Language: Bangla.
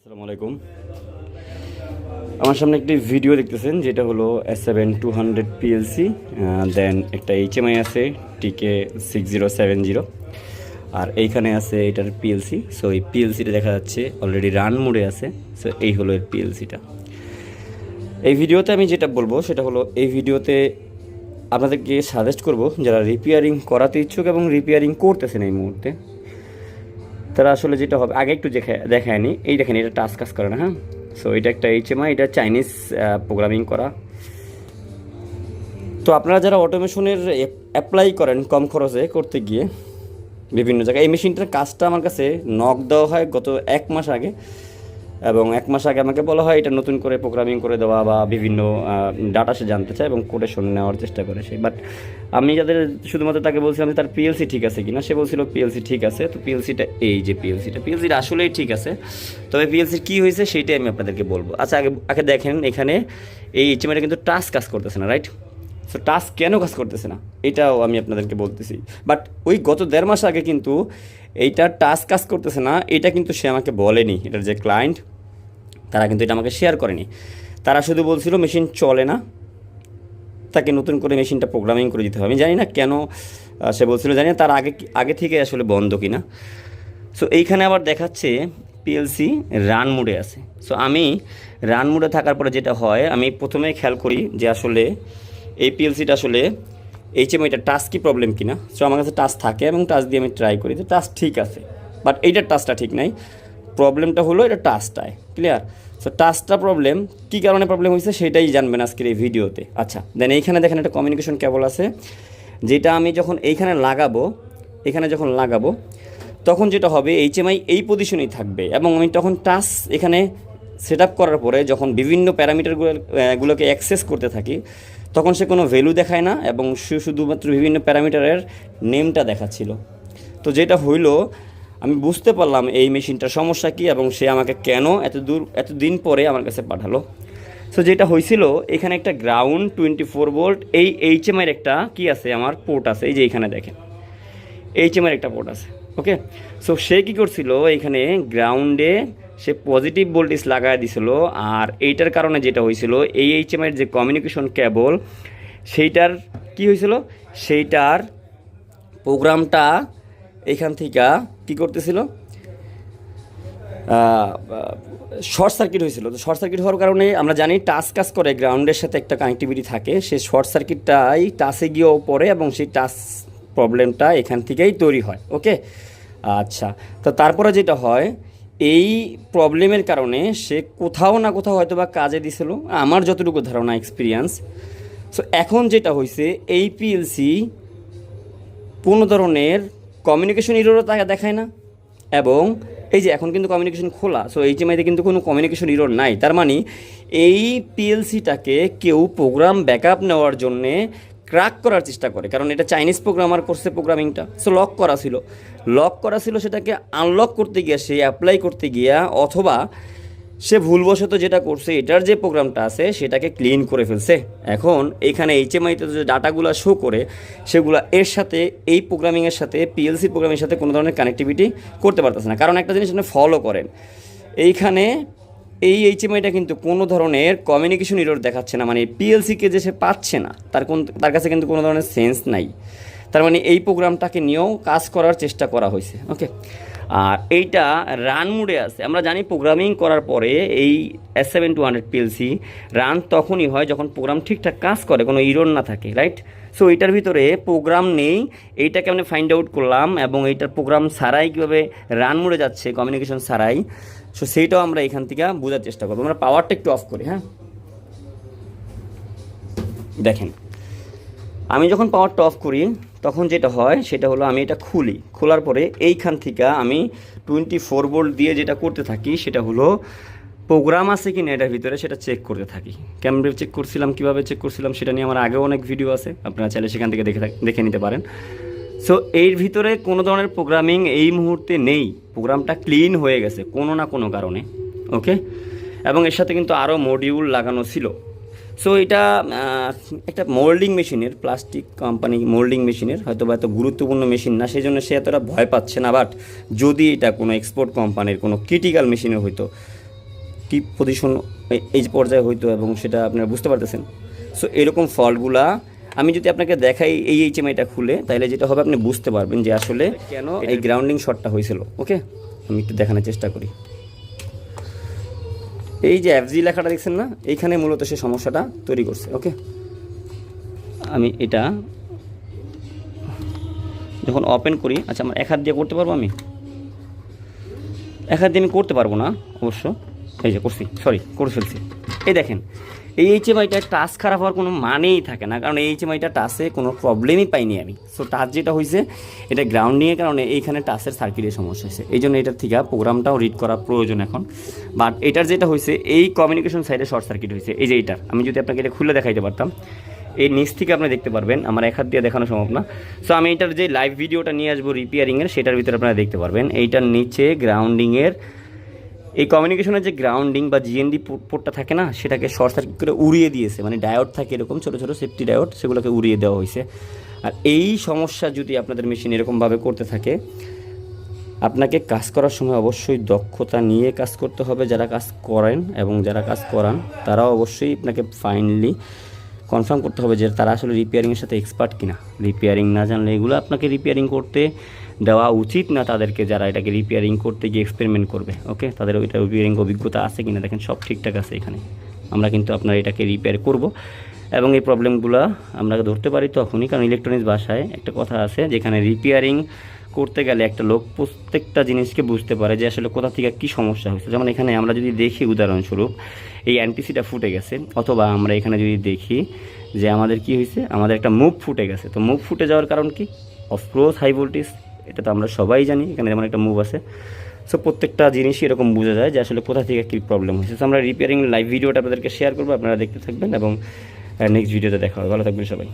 আসসালামু আলাইকুম। আমার সামনে একটি ভিডিও দেখতেছেন, যেটা হলো S seven two hundred PLC then একটা এইচএমআই আছে TK six zero seven zero আর এইখানে আছে এটার পিএলসি সো এই পিএলসিটা দেখা যাচ্ছে অলরেডি রান মোডে আছে সো এই হলো এর পিএলসিটা এই ভিডিওতে আমি যেটা বলব, সেটা হলো এই ভিডিওতে আপনাদেরকে সাজেস্ট করব, যারা রিপেয়ারিং করাতে ইচ্ছুক এবং রিপেয়ারিং করতেছেন এই মুহূর্তে তারা আসলে যেটা হবে, আগে একটু দেখে দেখায়নি এই দেখেন, এটা টাচ কাজ করে না হ্যাঁ? সো এটা একটা এইচএমআই এটা চাইনিজ প্রোগ্রামিং করা। তো আপনারা যারা অটোমেশনের অ্যাপ্লাই করেন কম খরচে করতে গিয়ে, বিভিন্ন জায়গায়, এই মেশিনটার কাজটা আমার কাছে নক দেওয়া হয় গত এক মাস আগে। এবং এক মাস আগে আমাকে বলা হয়, এটা নতুন করে প্রোগ্রামিং করে দেওয়া বা বিভিন্ন ডাটা সে জানতে চায় এবং কোডে শুনে নেওয়ার চেষ্টা করে সে। বাট আমি যাদের, শুধুমাত্র তাকে বলছিলাম যে তার পিএলসি ঠিক আছে কিনা, সে বলছিল পিএলসি ঠিক আছে। তো পিএলসিটা এই যে পিএলসিটা পিএলসিটা আসলেই ঠিক আছে। তবে পিএলসির কী হয়েছে সেইটাই আমি আপনাদেরকে বলব। আচ্ছা আগে আগে দেখেন, এখানে এই এইচএমআইটা কিন্তু টাচ কাজ করতেছে না রাইট সো টাস্ক কেন কাজ করতেছে না? এটাও আমি আপনাদেরকে বলতেছি। বাট ওই গত দেড় মাস আগে কিন্তু এইটা টাস্ক কাজ করতেছে না, এটা কিন্তু সে আমাকে বলেনি। এটার যে ক্লায়েন্ট তারা কিন্তু এটা আমাকে শেয়ার করেনি। তারা শুধু বলছিল মেশিন চলে না। তাকে নতুন করে মেশিনটা প্রোগ্রামিং করে দিতে হবে। আমি জানি না কেন সে বলছিল, জানি না তার আগে আগে থেকে আসলে বন্ধ কিনা। সো এইখানে আবার দেখাচ্ছে পিএলসি রান মুডে আছে। সো আমি রান মুডে থাকার পরে যেটা হয়, আমি প্রথমে খেয়াল করি যে আসলে এই পিএলসিটা আসলে এইচএমআইটা টাচ কি প্রবলেম কিনা? সো আমার কাছে টাচ থাকে এবং টাচ দিয়ে আমি ট্রাই করি তো টাচ ঠিক আছে। বাট এইটার টাচটা ঠিক নাই। প্রবলেমটা হলো এটা টাচটায়। ক্লিয়ার সো টাচটা প্রবলেম কী কারণে প্রবলেম হয়েছে সেটাই জানবেন আজকের এই ভিডিওতে। আচ্ছা দেন এইখানে দেখেন একটা কমিউনিকেশন কেবল আছে। যেটা আমি যখন এইখানে লাগাবো, এখানে যখন লাগাবো, তখন যেটা হবে এইচএমআই এই পজিশনেই থাকবে। এবং আমি তখন টাচ এখানে সেট করার পরে যখন বিভিন্ন প্যারামিটারগুলো গুলোকে অ্যাক্সেস করতে থাকি তখন সে কোনো ভ্যালু দেখায় না এবং সে শুধুমাত্র বিভিন্ন প্যারামিটারের নেমটা দেখাচ্ছিল। তো যেটা হইল, আমি বুঝতে পারলাম এই মেশিনটার সমস্যা কী এবং সে আমাকে কেন এত দূর, এত দিন পরে আমার কাছে পাঠালো। সো যেটা হয়েছিল এখানে একটা গ্রাউন্ড টোয়েন্টি ফোর ভোল্ট এই এইচ এইচএমআইয়ের একটা কি আছে, আমার পোর্ট আছে, এই যে এইখানে দেখেন। এইচ এইচএমআইয়ের একটা পোর্ট আছে ওকে সো সে কী করছিল, এখানে গ্রাউন্ডে সে পজিটিভ ভোল্টেজ লাগায় দিছিল আর এইটার কারণে যেটা হয়েছিল, এই এইচএমআইয়ের যে কমিউনিকেশন কেবল সেইটার কি হয়েছিল? সেইটার প্রোগ্রামটা এইখান থেকে কি করতেছিল? শর্ট সার্কিট হয়েছিল। তো শর্ট সার্কিট হওয়ার কারণে আমরা জানি টাচ কাজ করে গ্রাউন্ডের সাথে একটা কানেক্টিভিটি থাকে। সেই শর্ট সার্কিটটাই টাচে গিয়েও পড়ে এবং সেই টাচ প্রবলেমটা এখান থেকেই তৈরি হয়। ওকে আচ্ছা। তো তারপরে যেটা হয় এই প্রবলেমের কারণে সে কোথাও না কোথাও হয়তো বা কাজে দিছিল। আমার যতটুকু ধারণা এক্সপিরিয়েন্স সো এখন যেটা হয়েছে এই পিএলসি কোনো ধরনের কমিউনিকেশন ইরোরও তাকে দেখায় না এবং এই যে এখন কিন্তু কমিউনিকেশন খোলা সো এইচএমআইতে কিন্তু কোনো কমিউনিকেশন ইরোর নাই। তার মানে এই পিএলসিটাকে কেউ প্রোগ্রাম ব্যাকআপ নেওয়ার জন্যে ক্র্যাক করার চেষ্টা করে, কারণ এটা চাইনিজ প্রোগ্রামার করছে প্রোগ্রামিংটা সো লক করা ছিল। লক করা ছিল সেটাকে আনলক করতে গিয়ে, সে অ্যাপ্লাই করতে গিয়া অথবা সে ভুলবশত যেটা করছে, এটার যে প্রোগ্রামটা আছে, সেটাকে ক্লিন করে ফেলছে। এখন এইখানে এইচএমআইতে যে ডাটাগুলো শো করে, সেগুলো এর সাথে, এই প্রোগ্রামিংয়ের সাথে পিএলসি প্রোগ্রামের সাথে কোনো ধরনের কানেক্টিভিটি করতে পারতেছে না। কারণ একটা জিনিস আপনি ফলো করেন। এইখানে এই এইচএমআইটা কিন্তু কোনো ধরনের কমিউনিকেশন ইরোর দেখাচ্ছে না। মানে পিএলসিকে যে সে পাচ্ছে না, তার কোন তার কাছে কিন্তু কোনো ধরনের সেন্স নাই। তার মানে এই প্রোগ্রামটাকে নিয়েও কাজ করার চেষ্টা করা হয়েছে ওকে আর এইটা রান মুডে আছে। আমরা জানি প্রোগ্রামিং করার পরে এই S seven two hundred PLC run তখনই হয় যখন প্রোগ্রাম ঠিকঠাক কাজ করে, কোনো ইরোর না থাকে রাইট সো এইটার ভিতরে প্রোগ্রাম নেই, এইটাকে আমি ফাইন্ড আউট করলাম এবং এইটার প্রোগ্রাম ছাড়াই কীভাবে রান মুডে যাচ্ছে কমিউনিকেশন ছাড়াই সো সেইটাও আমরা এখান থেকে বোঝার চেষ্টা করব। আমরা পাওয়ারটা একটু অফ করি হ্যাঁ? দেখেন, আমি যখন পাওয়ারটা অফ করি তখন যেটা হয়, সেটা হলো আমি এটা খুলি। খোলার পরে এইখান থেকে আমি টোয়েন্টি ফোর ভোল্ট দিয়ে যেটা করতে থাকি, সেটা হলো প্রোগ্রাম আছে কি না এটার ভিতরে সেটা চেক করতে থাকি। কেমন চেক করছিলাম, কীভাবে চেক করছিলাম সেটা নিয়ে আমার আগেও অনেক ভিডিও আছে, আপনারা চাইলে সেখান থেকে দেখে দেখে নিতে পারেন। সো এর ভিতরে কোনো ধরনের প্রোগ্রামিং এই মুহূর্তে নেই। প্রোগ্রামটা ক্লিন হয়ে গেছে কোনো না কোনো কারণে ওকে এবং এর সাথে কিন্তু আরও মডিউল লাগানো ছিল। সো এটা একটা মোল্ডিং মেশিনের প্লাস্টিক কোম্পানি মোল্ডিং মেশিনের হয়তো বা এত গুরুত্বপূর্ণ মেশিন না সেই জন্য সে এতটা ভয় পাচ্ছে না বাট যদি এটা কোনো এক্সপোর্ট কোম্পানির কোনো ক্রিটিক্যাল মেশিনে হইতো কী পজিশন এই পর্যায়ে হইতো এবং সেটা আপনারা বুঝতে পারতেছেন? সো এরকম ফল্টগুলা আমি যদি আপনাকে দেখাই এই এইচএমআইটা খুলে তাহলে যেটা হবে আপনি বুঝতে পারবেন যে আসলে কেন এই গ্রাউন্ডিং শটটা হয়েছিল ওকে আমি একটু দেখানোর চেষ্টা করি। এই যে এফজি লেখাটা দেখছেন না, এইখানে মূলত সে সমস্যাটা তৈরি করছে ওকে আমি এটা যখন ওপেন করি আচ্ছা আমার এক হাত দিয়ে করতে পারব আমি? এক হাত দিয়ে আমি করতে পারব না, অবশ্য। এই যে, করছি সরি করে ফেলছি। এই দেখেন এই এইচ এইচএমআইটা টাচ খারাপ হওয়ার কোনো মানেই থাকে না। কারণ এই এইচএমআইটা টাচে কোনো প্রবলেমই পাইনি আমি। সো টাচ যেটা হয়েছে এটা গ্রাউন্ডিংয়ের কারণে এইখানে টাচের সার্কিটের সমস্যা হয়েছে এই জন্য এটার থেকে প্রোগ্রামটাও রিড করা প্রয়োজন এখন। বাট এটার যেটা হয়েছে এই কমিউনিকেশন সাইডে শর্ট সার্কিট হয়েছে এই যে এইটার আমি যদি আপনাকে এটা খুলে দেখাইতে পারতাম, এই নিচ থেকে আপনি দেখতে পারবেন, আমার এক হাত দিয়ে দেখানো সম্ভব না। সো আমি এটার যে লাইভ ভিডিওটা নিয়ে আসব রিপেয়ারিংয়ের সেটার ভিতরে আপনারা দেখতে পারবেন। এইটার নিচে গ্রাউন্ডিংয়ের এই কমিউনিকেশনের যে গ্রাউন্ডিং বা জিএনডি পোর্টটা থাকে না, সেটাকে শর্ট সার্কিট করে উড়িয়ে দিয়েছে। মানে ডায়োড থাকে এরকম, ছোটো ছোটো সেফটি ডায়োড সেগুলোকে উড়িয়ে দেওয়া হয়েছে। আর এই সমস্যা যদি আপনাদের মেশিন এরকমভাবে করতে থাকে, আপনাকে কাজ করার সময় অবশ্যই দক্ষতা নিয়ে কাজ করতে হবে। যারা কাজ করেন এবং যারা কাজ করান, তারাও অবশ্যই আপনাকে ফাইনালি কনফার্ম করতে হবে যে তারা আসলে রিপেয়ারিংয়ের সাথে এক্সপার্ট কিনা। রিপেয়ারিং না জানলে এগুলো আপনাকে রিপেয়ারিং করতে দেওয়া উচিত না তাদেরকে যারা এটাকে রিপেয়ারিং করতে গিয়ে এক্সপেরিমেন্ট করবে ওকে তাদের ওইটা রিপেয়ারিং অভিজ্ঞতা আছে কিনা দেখেন সব ঠিকঠাক আছে এখানে। আমরা কিন্তু আপনার এটাকে রিপেয়ার করব এবং এই প্রবলেমগুলো আমরা ধরতে পারি তখনই, কারণ ইলেকট্রনিক্স ভাষায় একটা কথা আছে যেখানে রিপেয়ারিং করতে গেলে একটা লোক প্রত্যেকটা জিনিসকে বুঝতে পারে যে আসলে কোথা থেকে কী সমস্যা হয়েছে। যেমন এখানে আমরা যদি দেখি উদাহরণস্বরূপ, এই অ্যান্টিসিটা ফুটে গেছে, অথবা আমরা এখানে যদি দেখি যে আমাদের কি হয়েছে, আমাদের একটা মুভ ফুটে গেছে। তো মুভ ফুটে যাওয়ার কারণ কি? অফক্রোজ হাই ভোল্টেজ এটা তো আমরা সবাই জানি, এখানে যেমন একটা মুভ আছে। সো প্রত্যেকটা জিনিসই এরকম বোঝা যায় যে আসলে কোথা থেকে কী প্রবলেম হয়েছে। সো আমরা রিপেয়ারিং লাইভ ভিডিওটা আপনাদেরকে শেয়ার করব, আপনারা দেখতে থাকবেন এবং নেক্সট ভিডিওতে দেখা হবে। ভালো থাকবেন সবাই।